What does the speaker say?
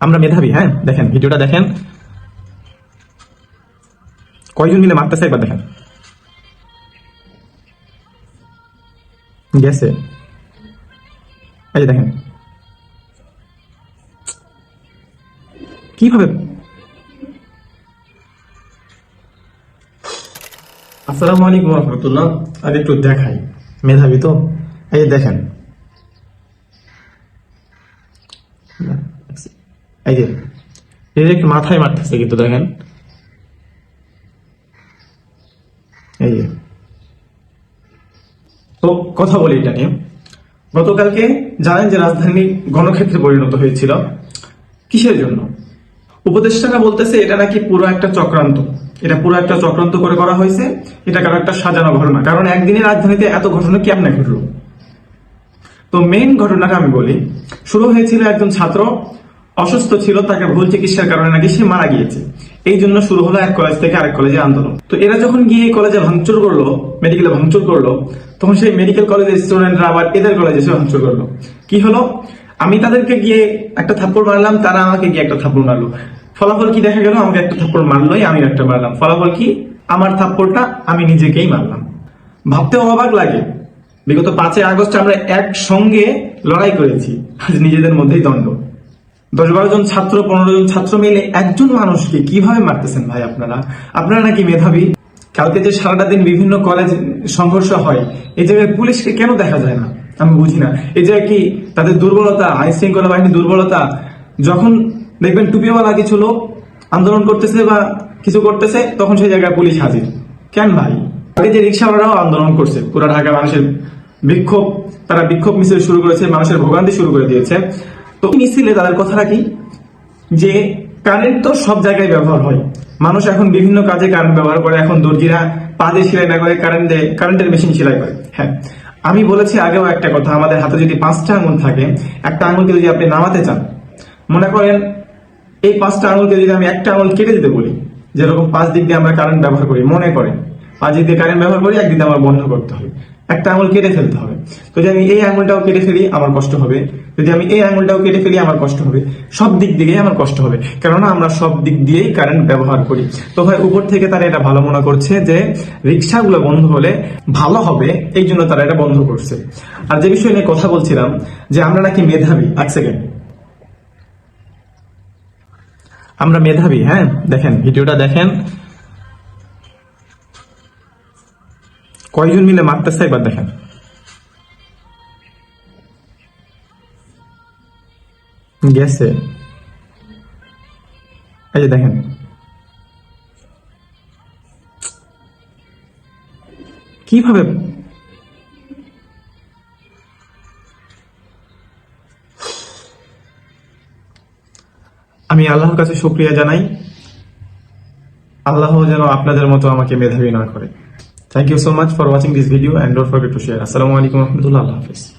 আমরা মেধাবী হ্যাঁ? দেখেন, ভিডিওটা দেখেন। কয়জন মিলে মারতেছে একবার দেখেন। গেছে। এই যে দেখেন। কীভাবে আসসালামু আলাইকুম রহমতুল্লাহ আগে একটু দেখাই। মেধাবী তো? এই দেখেন। এই যে ডিরেক্ট মাথায় মারতেছে কিন্তু দেখেন। এই যে। তো কথা বলি এটা নিয়ে। গতকালকে জানেন যে রাজধানী গণক্ষেত্রে পরিণত হয়েছিল। কিসের জন্য? উপদেষ্টারা বলতেছে এটা নাকি পুরো একটা চক্রান্ত। এটা পুরো একটা চক্রান্ত করে করা হয়েছে। এটা কারও একটা সাজানো ঘটনা। কারণ একদিনে রাজধানীতে এত ঘটনা কেমনে ঘটলো? তো মেইন ঘটনাটা আমি বলি। শুরু হয়েছিল একজন ছাত্র অসুস্থ ছিল, তাকে ভুল চিকিৎসার কারণে নাকি সে মারা গিয়েছে। এই জন্য শুরু হলো এক কলেজ থেকে আরেক কলেজে আন্দোলন। তো এরা যখন গিয়ে কলেজে ভাঙচুর করল মেডিকেলে ভাঙচুর করল, তখন সেই মেডিকেল কলেজের স্টুডেন্টরা আবার এদের কলেজে এসে ভাঙচুর করল। কি হলো? আমি তাদেরকে গিয়ে একটা থাপ্পড় মারলাম, তারা আমাকে গিয়ে একটা থাপ্পড় মারলো। ফলাফল কি দেখা গেল? আমাকে একটা থাপ্পড় মারলোই আমি একটা মারলাম। ফলাফল কি? আমার থাপ্পড়টা আমি নিজেকেই মারলাম। ভাবতেও অবাক লাগে। বিগত পাঁচই আগস্ট আমরা একসঙ্গে লড়াই করেছি। আজ নিজেদের মধ্যেই দ্বন্দ্ব। দশ বারো জন ছাত্র, পনেরো জন ছাত্র মিলে একজন মানুষকে কীভাবে মারতেছেন ভাই আপনারা? আপনারা নাকি মেধাবী? কালকে যে সারাটা দিন বিভিন্ন কলেজ সংঘর্ষ হয়, এই জায়গায় পুলিশকে কেন দেখা যায় না? আমি বুঝি না। এই জায়গায় কি তাদের দুর্বলতা আইন শৃঙ্খলা বাহিনীর দুর্বলতা, যখন দেখবেন টুপিওয়ালা কিছু লোক আন্দোলন করতেছে বা কিছু করতেছে, তখন সেই জায়গায় পুলিশ হাজির। কেন ভাই? আগে যে রিক্সাওয়ালারাও আন্দোলন করছে, পুরো ঢাকা মানুষের বিক্ষোভ, তারা বিক্ষোভ মিছিল শুরু করেছে, মানুষের ভোগান্তি শুরু করে দিয়েছে। তো মিছিলে তাদের কথাটা কি? যে কারেন্ট তো সব জায়গায় ব্যবহার হয়। মানুষ এখন বিভিন্ন কাজে কারেন্ট ব্যবহার করে, এখন দর্জিরা পা দিয়ে সেলাই না করে কারেন্ট দেয় কারেন্টের মেশিন সেলাই করে। হ্যাঁ আমি বলেছি আগেও একটা কথা, আমাদের হাতে যদি পাঁচটা আঙুল থাকে, একটা আঙুলকে যদি আপনি নামাতে চান, মনে করেন এই পাঁচটা আঙুলকে যদি আমি একটা আঙুল কেটে দিতে বলি, যেরকম পাঁচ দিক দিয়ে আমরা কারেন্ট ব্যবহার করি, মনে করেন, পাঁচ দিক দিয়ে কারেন্ট ব্যবহার করি একদিকে আমার বন্ধ করতে হবে। একটা আঙুল কেটে ফেলতে হবে। যদি আমি এই আঙুলটাও কেটে ফেলি, আমার কষ্ট হবে। যদি আমি এই আঙুলটাও কেটে ফেলি, আমার কষ্ট হবে। সব দিক দিকেই আমার কষ্ট হবে। কেননা, আমরা সব দিক দিয়েই কারেন্ট ব্যবহার করি। তো ভাই, উপর থেকে তারা এটা ভালো মনে করছে যে, রিক্সাগুলো বন্ধ হলে ভালো হবে, এই জন্য তারা এটা বন্ধ করছে। আর যে বিষয় নিয়ে কথা বলছিলাম, যে আমরা নাকি মেধাবী। এক সেকেন্ড আমরা মেধাবী হ্যাঁ? দেখেন, ভিডিওটা দেখেন। কয়জন মিলে মারতেছে একবার দেখেন। গেছে। এই যে দেখেন। কীভাবে আমি আল্লাহর কাছে শুক্রিয়া জানাই। আল্লাহ যেন আপনাদের মতো আমাকে মেধাবী না করে। Thank you so much for watching this video and don't forget to share. Assalamualaikum warahmatullahi wabarakatuh.